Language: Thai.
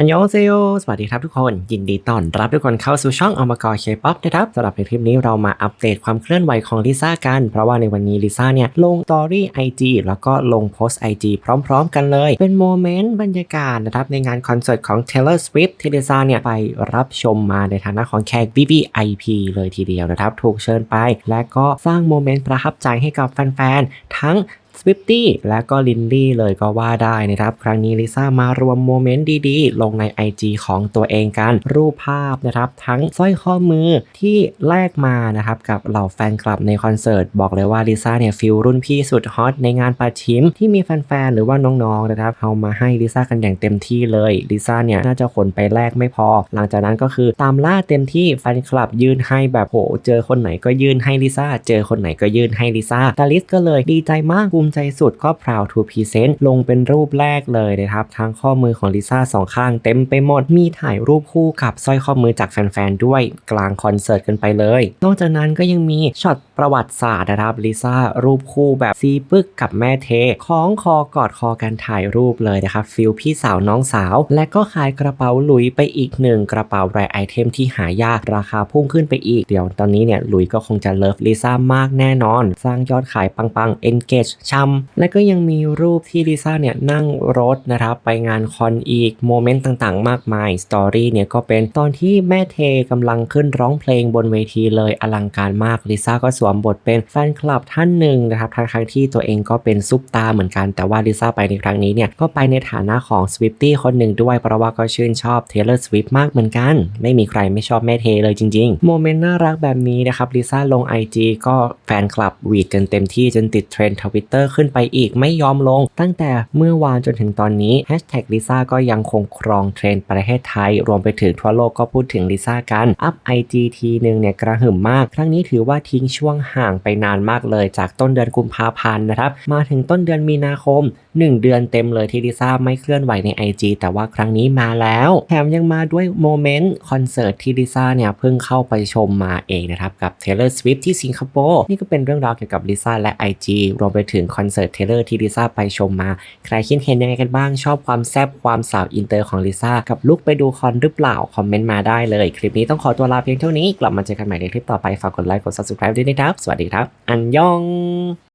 อันยองเซโยสวัสดีครับทุกคน ยินดีต้อนรับทุกคนเข้าสู่ช่องอมกรเคป๊อปนะครับสำหรับในคลิปนี้เรามาอัปเดตความเคลื่อนไหวของลิซ่ากัน เพราะว่าในวันนี้ลิซ่าเนี่ยลงตอรี่ไอจีแล้วก็ลงโพสต์ไอจีพร้อมๆ กันเลย เป็นโมเมนต์บรรยากาศนะครับในงานคอนเสิร์ตของ Taylor Swift ที่ลิซ่าเนี่ยไปรับชมมาในฐานะของแขก VIP เลยทีเดียวนะครับ ถูกเชิญไป และก็สร้างโมเมนต์ประทับใจให้กับแฟนๆทั้ง สวิฟตี้และก็ลินลี่เลยก็ว่าได้นะครับ ครั้งนี้ลิซ่ามารวมโมเมนต์ดีๆ ลงใน IG ของตัวเองกัน รูปภาพนะครับทั้งสร้อยข้อมือที่แลกมานะครับกับเหล่าแฟนคลับในคอนเสิร์ต บอกเลยว่าลิซ่าเนี่ยฟิลรุ่นพี่สุดฮอตในงานปาชิม ที่มีแฟนๆ หรือว่าน้องๆนะครับเอามาให้ลิซ่ากันอย่างเต็มที่เลยลิซ่าเนี่ยน่าจะขนไปแลกไม่พอ หลังจากนั้นก็คือตามล่าเต็มที่แฟนคลับยื่นให้แบบโหเจอคนไหนก็ยื่นให้ลิซ่าเจอคนไหนก็ยื่นให้ลิซ่าตาลิสก็เลยดีใจมากภูมิใจสุดก็ proud to present ลงเป็นรูปแรกเลยนะครับ ทั้งข้อมือของลิซ่าสองข้างเต็มไปหมด มีถ่ายรูปคู่กับสร้อยข้อมือจากแฟนๆ ด้วยกลางคอนเสิร์ตกันไปเลย นอกจากนั้นก็ยังมีช็อตประวัติศาสตร์นะครับลิซ่ารูปคู่แบบซีปึกกับแม่เทคล้องคอกอดคอกันถ่ายรูปเลยนะครับฟิลพี่สาวน้องสาว และก็ขายกระเป๋าหลุยไปอีกหนึ่งกระเป๋าแรไอเทมที่หายากราคาพุ่งขึ้นไปอีกเดี๋ยวตอนนี้เนี่ยหลุยก็คงจะเลิฟลิซ่ามากแน่นอน สร้างยอดขายปังๆ engage ชำและก็ยังมีรูปที่ลิซ่าเนี่ยนั่งรถนะครับไปงานคอนอีกโมเมนต์ต่างๆ มากมายสตอรี่เนี่ยก็เป็นตอนที่แม่เทกำลังขึ้นร้องเพลงบนเวทีเลยอลังการมากลิซ่าก็สวมบทเป็นแฟนคลับท่านหนึ่งนะครับทั้งๆที่ตัวเองก็เป็นซุปตาร์เหมือนกันแต่ว่าลิซ่าไปในครั้งนี้เนี่ยก็ไปในฐานะของ Swiftie คนหนึ่งด้วยเพราะว่าก็ชื่นชอบ Taylor Swift มากเหมือนกัน ไม่มีใครไม่ชอบแม่เทเลยจริงๆโมเมนต์น่ารักแบบนี้นะครับลิซ่าลง IG ก็แฟนคลับวีดกันเต็มที่จนติดเทรนด์ทวิตเตอร์ขึ้นไปอีกไม่ยอมลง ตั้งแต่เมื่อวานจนถึงตอนนี้แฮชแท็กลิซ่าก็ยังคงครองเทรนด์ประเทศไทย รวมไปถึงทั่วโลกก็พูดถึงลิซ่ากัน อัพ IG ทีหนึ่งเนี่ยกระหึ่มมาก ครั้งนี้ถือว่าทิ้งช่วงห่างไปนานมากเลย จากต้นเดือนกุมภาพันธ์นะครับ มาถึงต้นเดือนมีนาคม 1 เดือนเต็มเลยที่ลิซ่าไม่เคลื่อนไหวใน IG แต่ว่าครั้งนี้มาแล้ว แถมยังมาด้วยโมเมนต์คอนเสิร์ตที่ลิซ่าเนี่ยเพิ่งเข้าไปชมมาเองนะครับ กับ Taylor Swift ที่สิงคโปร์นี่ก็เป็นเรื่องราวเกี่ยวกับลิซ่าและ IG รวมไปถึงคอนเสิร์ตเทเลอร์ที่ลิซ่าไปชมมา ใครคิดเห็นยังไงกันบ้างชอบความแซบความสาวอินเตอร์ของลิซ่ากับลุกไปดูคอนหรือเปล่า คอมเมนต์มาได้เลย คลิปนี้ต้องขอตัวลาเพียงเท่านี้ กลับมาเจอกันใหม่ในคลิปต่อไป ฝากกดไลค์กด subscribe ด้วยนะครับ สวัสดีครับ อันยอง